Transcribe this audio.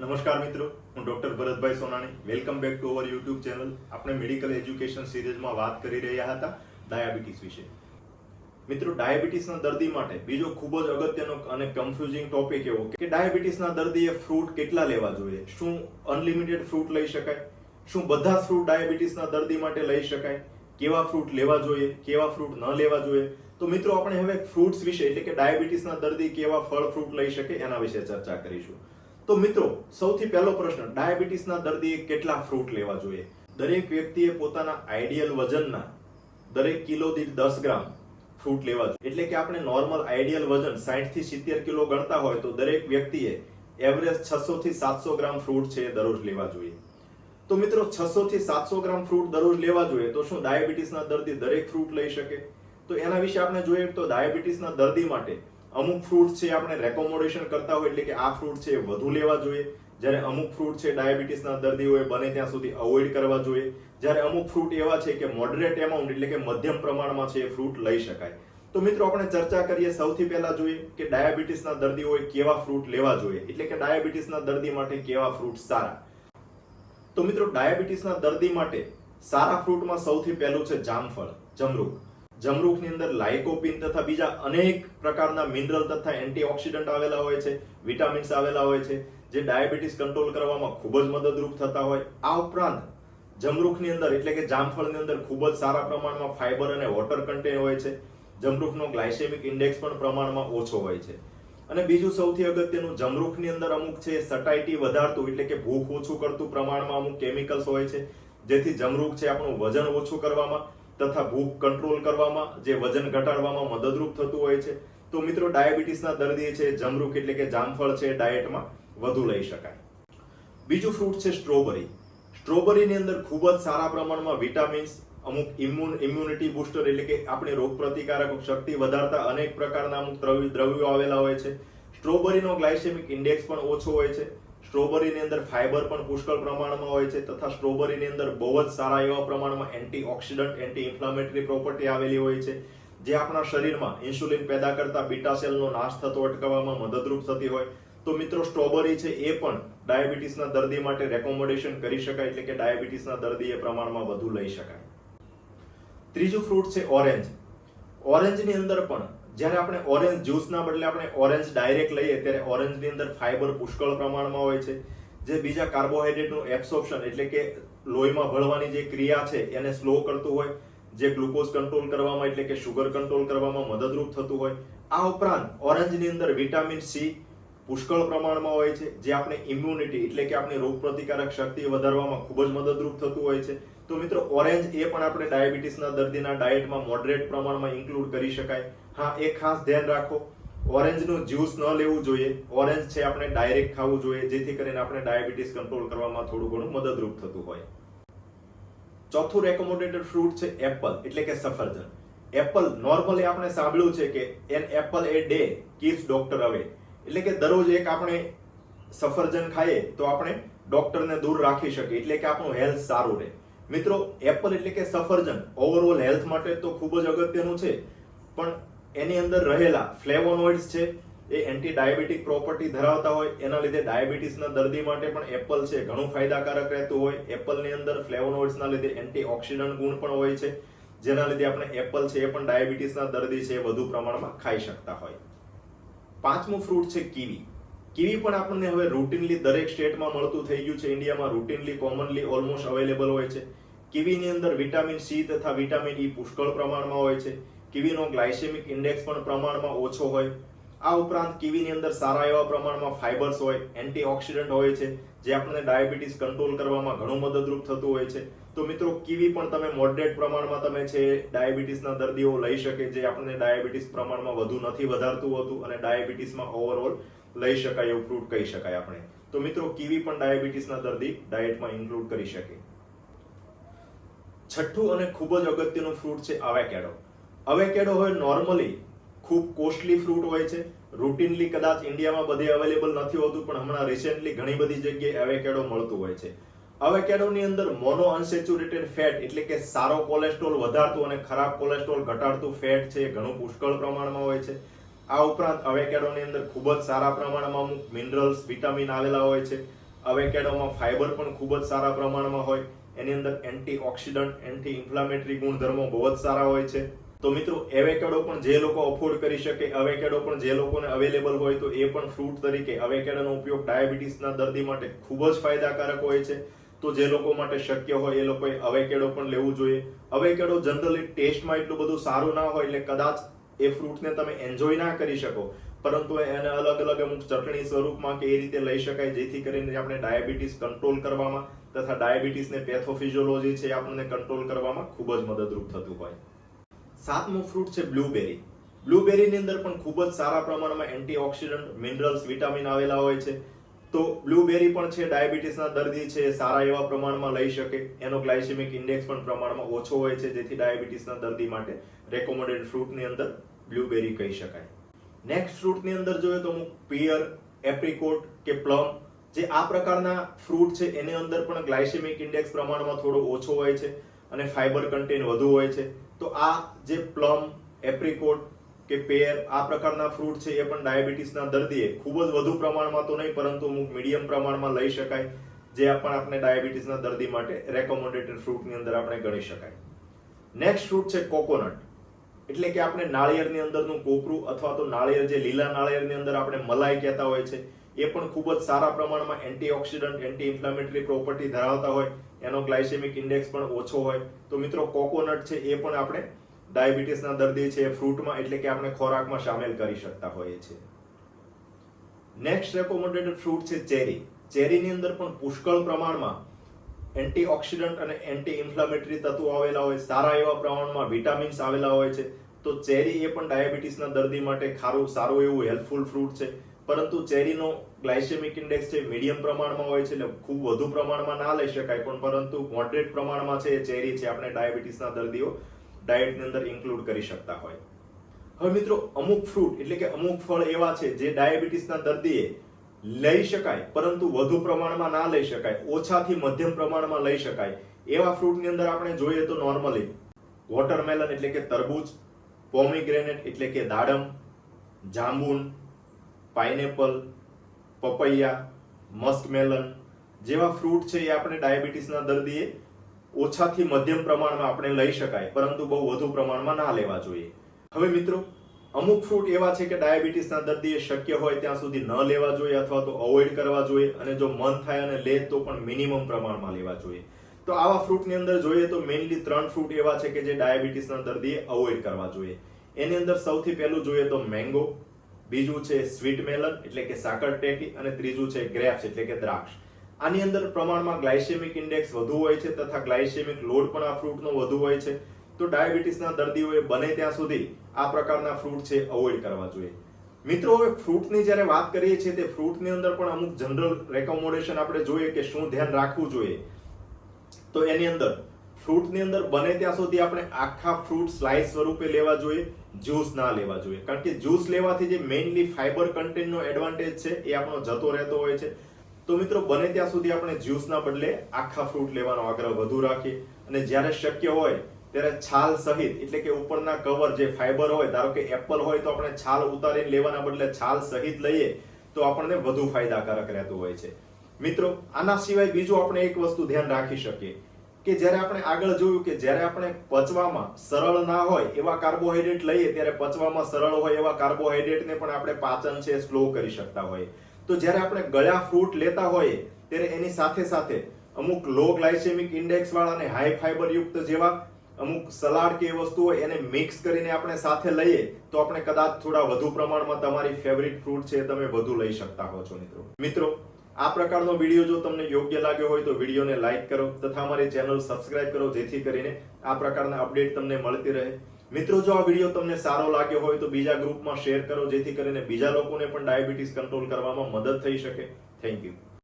નમસ્કાર મિત્રો, હું doctor Bharatbhai Sonani. Welcome back to our YouTube channel આપણે મેડિકલ એજ્યુકેશન સિરીઝમાં વાત કરી રહ્યા હતા ડાયાબિટીસ વિશે. મિત્રો ડાયાબિટીસના દર્દી માટે બીજો ખૂબ જ અગત્યનો અને કન્ફ્યુઝિંગ ટોપિક એવો કે ડાયાબિટીસના દર્દીએ ફ્રૂટ કેટલા લેવા જોઈએ? શું અનલિમિટેડ ફ્રૂટ લઈ શકાય? શું બધા ફ્રૂટ ડાયાબિટીસના દર્દી માટે લઈ શકાય? કેવા ફ્રૂટ લેવા જોઈએ? કેવા ફ્રૂટ ન લેવા જોઈએ? તો મિત્રો, આપણે હવે ફ્રૂટ્સ વિશે, એટલે કે ડાયાબિટીસના દર્દી કેવા ફળ ફ્રૂટ લઈ શકે એના વિશે ચર્ચા કરીશું. તો મિત્રો, સૌથી પહેલો પ્રશ્ન, ડાયાબિટીસના દર્દીએ કેટલા ફ્રૂટ લેવા જોઈએ? દરેક વ્યક્તિએ પોતાના આઈડિયલ વજનના દરેક કિલો દીઠ દસ ગ્રામ ફ્રૂટ લેવા જોઈએ. એટલે કે આપણે નોર્મલ આઈડિયલ વજન સાઠથી સિત્તેર કિલો ગણતા હોય તો દરેક વ્યક્તિએ એવરેજ છસો થી સાતસો ગ્રામ ફ્રૂટ છે દરરોજ લેવા જોઈએ. તો મિત્રો, છસો થી સાતસો ગ્રામ ફ્રૂટ દરરોજ લેવા જોઈએ તો શું ડાયાબિટીસના દર્દી દરેક ફ્રૂટ લઈ શકે? તો એના વિશે આપણે જોઈએ તો ડાયાબિટીસના દર્દી માટે અમુક ફ્રૂટ છે આપણે રેકોમોડેશન કરતા હોય એટલે કે આ ફ્રૂટ છે એ વધુ લેવા જોઈએ. જ્યારે અમુક ફ્રૂટ છે ડાયાબિટીસના દર્દીઓએ બને ત્યાં સુધી અવોઇડ કરવા જોઈએ. જ્યારે અમુક ફ્રૂટ એવા છે કે મોડરેટ એમાઉન્ટ એટલે કે મધ્યમ પ્રમાણમાં છે એ ફ્રૂટ લઈ શકાય. તો મિત્રો આપણે ચર્ચા કરીએ સૌથી પહેલા જોઈએ કે ડાયાબિટીસના દર્દીઓએ કેવા ફ્રૂટ લેવા જોઈએ. એટલે કે ડાયાબિટીસના દર્દી માટે કેવા ફ્રૂટ સારા. તો મિત્રો ડાયાબિટીસના દર્દી માટે સારા ફ્રૂટમાં સૌથી પહેલું છે જામફળ જમરૂખ જમરૂખની અંદર લાઇકોપિન તથા બીજા અનેક પ્રકારના મિનરલ તથા એન્ટીઓક્સિડન્ટ આવેલા હોય છે, વિટામિન્સ આવેલા હોય છે, જે ડાયાબિટીસ કંટ્રોલ કરવામાં ખૂબ જ મદદરૂપ થતા હોય. આ ઉપરાંત જમરૂખની અંદર, એટલે કે જામફળની અંદર ખૂબ જ સારા પ્રમાણમાં ફાઇબર અને વોટર કન્ટેન હોય છે. જમરૂખનો ગ્લાયસેમિક ઇન્ડેક્સ પણ પ્રમાણમાં ઓછો હોય છે. અને બીજું સૌથી અગત્યનું, જમરૂખની અંદર અમુક છે સટાઇટી વધારતું, એટલે કે ભૂખ ઓછું કરતું પ્રમાણમાં અમુક કેમિકલ્સ હોય છે. જેથી જમરૂખ છે આપણું વજન ઓછું કરવામાં તથા ભૂખ કંટ્રોલ કરવામાં, જે વજન ઘટાડવામાં મદદરૂપ થતું હોય છે. તો મિત્રો, ડાયાબિટીસના દર્દી છે જમરૂખ એટલે કે જામફળ છે, ડાયટમાં વધુ લઈ શકાય. બીજું ફ્રૂટ છે સ્ટ્રોબેરી. સ્ટ્રોબેરીની અંદર ખૂબ જ સારા પ્રમાણમાં વિટામિન્સ, અમુક ઇમ્યુન, ઇમ્યુનિટી બુસ્ટર એટલે કે આપણી રોગ પ્રતિકારક શક્તિ વધારતા અનેક પ્રકારના અમુક દ્રવ્યો આવેલા હોય છે. સ્ટ્રોબેરીનો ગ્લાયસેમિક ઇન્ડેક્સ પણ ઓછો હોય છે. સ્ટ્રોબેરીની અંદર ફાઇબર પણ પુષ્કળ પ્રમાણમાં હોય છે તથા સ્ટ્રોબેરીની અંદર બહુ જ સારા એવા પ્રમાણમાં anti oxidant anti inflammatory property આવેલી હોય છે, જે આપણા શરીરમાં ઇન્સ્યુલિન પેદા કરતા બીટા સેલનો નાશ થતો અટકાવવામાં મદદરૂપ થતી હોય. તો મિત્રો, સ્ટ્રોબેરી છે એ પણ ડાયાબિટીસના દર્દી માટે રેકોમોડેશન કરી શકાય એટલે કે ડાયાબિટીસના દર્દી એ પ્રમાણમાં વધુ લઈ શકાય. ત્રીજું ફ્રૂટ છે ઓરેન્જ. ઓરેન્જની અંદર પણ જ્યારે આપણે ઓરેન્જ જ્યુસના બદલે આપણે ઓરેન્જ ડાયરેક્ટ લઈએ, ત્યારે ઓરેન્જની અંદર ફાઇબર પુષ્કળ પ્રમાણમાં હોય છે. જે બીજા કાર્બોહાઈડ્રેટનું એબ્સોર્પ્શન એટલે કે લોહીમાં ભળવાની જે ક્રિયા છે, એને સ્લો કરતું હોય. જે ગ્લુકોઝ કંટ્રોલ કરવામાં એટલે કે શુગર કંટ્રોલ કરવામાં મદદરૂપ થતું હોય. આ ઉપરાંત ઓરેન્જની અંદર વિટામિન સી પુષ્કળ પ્રમાણમાં હોય છે, જે આપણે ઇમ્યુનિટી એટલે કે આપણી રોગ પ્રતિકારક શક્તિ વધારવામાં ખૂબ જ મદદરૂપ થતું હોય છે. તો મિત્રો ઓરેન્જ એ પણ આપણે ડાયાબિટીસના દર્દીના ડાયટમાં મોડરેટ પ્રમાણમાં ઇન્ક્લુડ કરી શકાય. હા, એ ખાસ ધ્યાન રાખો. ઓરેન્જનું જ્યુસ ન લેવું જોઈએ. ઓરેન્જ છે, આપણે ડાયરેક્ટ ખાવું જોઈએ, જેથી કરીને આપણે ડાયાબિટીસ કંટ્રોલ કરવામાં થોડું ઘણું મદદરૂપ થતું હોય. ચોથું રેકોમેન્ડેડ ફ્રૂટ છે એપલ એટલે કે સફરજન. એપલ નોર્મલી આપણે સાંભળ્યું છે કે an apple a day keeps doctor away એટલે કે દરરોજ એક આપણે સફરજન ખાઈએ તો આપણે ડોક્ટરને દૂર રાખી શકીએ, એટલે કે આપણું હેલ્થ સારું રહે. મિત્રો એપલ એટલે કે સફરજન. ઓવરઓલ હેલ્થ માટે તો ખૂબ જ અગત્યનું છે. પણ એની અંદર રહેલા ફ્લેવોનોઇડ્સ છે, એ એન્ટી ડાયાબિટીક પ્રોપર્ટી ધરાવતા હોય, એના લીધે ડાયાબિટીસના દર્દી માટે પણ એપલ છે, ઘણું ફાયદાકારક રહેતું હોય. એપલની અંદર ફ્લેવોનોઇડ્સના લીધે એન્ટી ઓક્સિડન્ટ ગુણ પણ હોય છે, જેના લીધે આપણે એપલ છે, એ પણ ડાયાબિટીસના દર્દી છે, એ વધુ પ્રમાણમાં ખાઈ શકતા હોય. પાંચમું ફ્રૂટ છે કીવી. કીવી પણ આપણને હવે રૂટીનલી દરેક સ્ટેટમાં મળતું થઈ ગયું છે, ઇન્ડિયામાં રૂટીનલી કોમનલી ઓલમોસ્ટ અવેલેબલ હોય છે. કીવીની અંદર વિટામિન સી તથા વિટામિન ઈ પુષ્કળ પ્રમાણમાં હોય છે. કીવીનો ગ્લાયસેમિક ઇન્ડેક્સ પણ પ્રમાણમાં ઓછો હોય. આ ઉપરાંત કીવીની અંદર સારા એવા પ્રમાણમાં ફાઇબર્સ હોય, એન્ટીઓક્સિડન્ટ હોય છે, જે આપણને ડાયાબિટીસ કંટ્રોલ કરવામાં ઘણું મદદરૂપ થતું હોય છે. તો મિત્રો, કીવી પણ તમે મોડરેટ પ્રમાણમાં તમે છે, ડાયાબિટીસના દર્દીઓ લઈ શકે જે આપણને ડાયાબિટીસ પ્રમાણમાં વધુ નથી વધારતું હોતું અને ડાયાબિટીસમાં ઓવરઓલ લઈ શકાય એવું ફ્રૂટ કહી શકાય આપણે. તો મિત્રો, કીવી પણ ડાયાબિટીસના દર્દી ડાયટમાં ઇન્ક્લુડ કરી શકે. છઠ્ઠું અને ખૂબ જ અગત્યનું ફ્રૂટ છે અવેકેડો અવેકેડો હોય નોર્મલી ખૂબ કોસ્ટલી ફ્રૂટ હોય છે. રૂટીનલી કદાચ ઇન્ડિયામાં બધે અવેલેબલ નથી હોતું, પણ હમણાં રિસેન્ટલી ઘણી બધી જગ્યાએ અવેકેડો મળતું હોય છે. અવેકેડોની અંદર મોનો અનસેચ્યુરેટેડ ફેટ એટલે કે સારો કોલેસ્ટ્રોલ વધારતું અને ખરાબ કોલેસ્ટ્રોલ ઘટાડતું ફેટ છે ઘણું પુષ્કળ પ્રમાણમાં હોય છે. આ ઉપરાંત અવેકેડોની અંદર ખૂબ જ સારા પ્રમાણમાં અમુક મિનરલ્સ વિટામિન આવેલા હોય છે. અવેકેડોમાં ફાઈબર પણ ખૂબ જ સારા પ્રમાણમાં હોય. એની અંદર એન્ટી ઓક્સિડન્ટ એન્ટી ઇન્ફ્લામેટરી ગુણધર્મો બહુ જ સારા હોય છે. તો મિત્રો એવેકેડો પણ જે લોકો અફોર્ડ કરી શકે અવેકેડો પણ જે લોકોને અવેલેબલ હોય તો એ પણ ફ્રૂટ તરીકે અવેકેડાનો ઉપયોગ ડાયાબિટીસના દર્દી માટે ખૂબ જ ફાયદાકારક હોય છે. તો જે લોકો માટે શક્ય હોય એ લોકોએ અવેકેડો પણ લેવું જોઈએ. અવેકેડો જનરલી ટેસ્ટમાં એટલું બધું સારું ના હોય એટલે કદાચ એ ફ્રૂટને તમે એન્જોય ના કરી શકો. પરંતુ એને અલગ અલગ અમુક ચટણી સ્વરૂપમાં કે એ રીતે લઈ શકાય, જેથી કરીને આપણે ડાયાબિટીસ કંટ્રોલ કરવામાં તથા ડાયાબિટીસને પેથોફિઝિયોલોજી છે આપણને કંટ્રોલ કરવામાં ખૂબ જ મદદરૂપ થતું હોય. સાતમું ફ્રૂટ છે બ્લુબેરી બ્લુબેરીની અંદર પણ ખૂબ જ સારા પ્રમાણમાં એન્ટીઓક્સિડન્ટ મિનરલ્સ વિટામિન આવેલા હોય છે. તો બ્લુબેરી પણ છે ડાયાબિટીસના દર્દી છે, સારા એવા પ્રમાણમાં લઈ શકે. એનો ગ્લાયસેમિક ઇન્ડેક્સ પણ પ્રમાણમાં ઓછો હોય છે, જેથી ડાયાબિટીસના દર્દી માટે રેકોમેન્ડેડ ફ્રૂટની અંદર બ્લુબેરી કહી શકાય. નેક્સ્ટ ફ્રૂટની અંદર જોઈએ તો અમુક પિયર એપ્રિકોટ કે પ્લમ જે આ પ્રકારના ફ્રૂટ છે, એની અંદર પણ ગ્લાયસેમિક ઇન્ડેક્સ પ્રમાણમાં થોડો ઓછો હોય છે અને ફાઈબર કન્ટેન વધુ હોય છે. તો આ જે પ્લમ, એપ્રિકોટ કે પેર, આ પ્રકારના ફ્રૂટ છે, એ પણ ડાયાબિટીસના દર્દીએ ખૂબ જ વધુ પ્રમાણમાં તો નહીં, પરંતુ અમુક મીડિયમ પ્રમાણમાં લઈ શકાય, જે પણ આપણે ડાયાબિટીસના દર્દી માટે રેકોમેન્ડેટેડ ફ્રૂટની અંદર આપણે ગણી શકાય. નેક્સ્ટ ફ્રૂટ છે કોકોનટ. એટલે કે આપણે નાળિયેરની અંદરનું કોપરું અથવા તો નાળિયેર જે લીલા નાળિયેરની અંદર આપણે મલાઈ કહેતા હોય છે એ પણ ખૂબ જ સારા પ્રમાણમાં એન્ટીઓક્સિડન્ટ એન્ટી ઇન્ફ્લામેટરી પ્રોપર્ટી ધરાવતા હોય. એનો ગ્લાયસેમિક ઇન્ડેક્સ પણ ઓછો હોય. તો મિત્રો, કોકોનટ છે એ પણ આપણે ડાયાબિટીસના દર્દી છે, ફ્રૂટમાં એટલે કે આપણે ખોરાકમાં સામેલ કરી શકતા હોઈએ છીએ. નેક્સ્ટ રેકોમેન્ડેડ ફ્રૂટ છે ચેરી. ચેરીની અંદર પણ પુષ્કળ પ્રમાણમાં એન્ટીઓક્સિડન્ટ અને એન્ટી ઇન્ફ્લામેટરી તત્વો આવેલા હોય. સારા એવા પ્રમાણમાં વિટામિન્સ આવેલા હોય છે. તો ચેરી એ પણ ડાયાબિટીસના દર્દી માટે ખારું, સારું એવું હેલ્પફુલ ફ્રૂટ છે. પરંતુ ચેરીનો ગ્લાયસેમિક ઇન્ડેક્સ છે મીડિયમ પ્રમાણમાં હોય છે એટલે ખૂબ વધુ પ્રમાણમાં ના લઈ શકાય. પણ પરંતુ મોડરેટ પ્રમાણમાં છે એ ચેરી છે. આપણે ડાયાબિટીસના દર્દીઓ ડાયટની અંદર ઇન્ક્લુડ કરી શકતા હોય. હવે મિત્રો, અમુક ફ્રૂટ એટલે કે અમુક ફળ એવા છે જે ડાયાબિટીસના દર્દીએ લઈ શકાય, પરંતુ વધુ પ્રમાણમાં ના લઈ શકાય, ઓછાથી મધ્યમ પ્રમાણમાં લઈ શકાય. એવા ફ્રૂટની અંદર આપણે જોઈએ તો નોર્મલી વોટરમેલન એટલે કે તરબૂચ પોમીગ્રેનેટ એટલે કે દાડમ, જાંબુન પાઇનેપલ, પપૈયા મસ્કમેલન જેવા ફ્રૂટ છે એ આપણે ડાયાબિટીસના દર્દીએ ઓછાથી મધ્યમ પ્રમાણમાં આપણે લઈ શકાય, પરંતુ બહુ વધુ પ્રમાણમાં ના લેવા જોઈએ. હવે મિત્રો, અમુક ફ્રૂટ એવા છે કે ડાયાબિટીસના દર્દીએ શક્ય હોય ત્યાં સુધી ન લેવા જોઈએ અથવા તો અવોઇડ કરવા જોઈએ અને જો મન થાય અને લે તો પણ મિનિમમ પ્રમાણમાં લેવા જોઈએ. તો આવા ફ્રૂટની અંદર જોઈએ તો મેઇનલી ત્રણ ફ્રૂટ એવા છે કે જે ડાયાબિટીસના દર્દીએ અવોઇડ કરવા જોઈએ. એની અંદર સૌથી પહેલું જોઈએ તો મેંગો બીજું છે સ્વીટ મેલન, એટલે કે સાકર ટેટી અને ત્રીજું છે ગ્રેપ્સ, એટલે કે દ્રાક્ષ. આની અંદર પ્રમાણમાં ગ્લાયસેમિક ઇન્ડેક્સ વધુ હોય છે તથા ગ્લાયસેમિક લોડ પણ આ ફ્રૂટનો વધુ હોય છે. તો ડાયાબિટીસના દર્દીઓએ બને ત્યાં સુધી આ પ્રકારના ફ્રૂટ છે અવોઇડ કરવા જોઈએ. મિત્રો, હવે ફ્રૂટની જ્યારે વાત કરીએ છીએ, તે ફ્રૂટની અંદર પણ અમુક જનરલ રેકોમોડેશન આપણે જોઈએ કે શું ધ્યાન રાખવું જોઈએ. તો એની અંદર ફ્રૂટની અંદર બને ત્યાં સુધી આપણે આખા ફ્રૂટ સ્લાઇસ સ્વરૂપે લેવા જોઈએ, જ્યુસ ના લેવા જોઈએ. કારણ કે જ્યુસ લેવાથી જે મેઇનલી ફાઈબર કન્ટેન્ટનો એડવાન્ટેજ છે, એ આપણો જતો રહેતો હોય છે. તો મિત્રો, બને ત્યાં સુધી આપણે જ્યુસના બદલે આખા ફ્રૂટ લેવાનો આગ્રહ વધુ રાખીએ. અને જ્યારે શક્ય હોય, ત્યારે છાલ સહિત, એટલે કે ઉપરના કવર જે ફાઈબર હોય, ધારો કે એપલ હોય, તો આપણે છાલ ઉતારીને લેવાના બદલે છાલ સહિત લઈએ, તો આપણને વધુ ફાયદાકારક રહેતું હોય છે. મિત્રો, આના સિવાય બીજું આપણે એક વસ્તુ ધ્યાન રાખી શકીએ. કે જ્યારે આપણે આગળ જોયું કે જ્યારે આપણે પચવામાં સરળ ના હોય એવા કાર્બોહાઈડ્રેટ લઈએ ત્યારે પચવામાં સરળ હોય એવા કાર્બોહાઈડ્રેટને પણ આપણે પાચન છે સ્લો કરી શકતા હોઈએ તો જ્યારે આપણે ગળ્યા ફ્રૂટ લેતા હોઈએ ત્યારે એની સાથે સાથે અમુક લો ગ્લાયસેમિક ઇન્ડેક્સ વાળા અને હાઈ ફાઈબર યુક્ત જેવા અમુક સલાડ કે એ વસ્તુ હોય એને મિક્સ કરીને આપણે સાથે લઈએ તો આપણે કદાચ થોડા વધુ પ્રમાણમાં તમારી ફેવરિટ ફ્રૂટ છે તમે વધુ લઈ શકતા હો છો મિત્રો. મિત્રો આ પ્રકારનો વીડિયો જો તમને યોગ્ય લાગ્યો હોય તો વિડીયોને લાઈક કરો તથા અમારી ચેનલ સબસ્ક્રાઇબ કરો, જેથી કરીને આ પ્રકારના અપડેટ તમને મળતી રહે. મિત્રો, જો આ વીડિયો તમને સારો લાગ્યો હોય તો બીજા ગ્રુપમાં શેર કરો, જેથી કરીને બીજા લોકોને પણ ડાયાબિટીસ કંટ્રોલ કરવામાં મદદ થઈ શકે. Thank you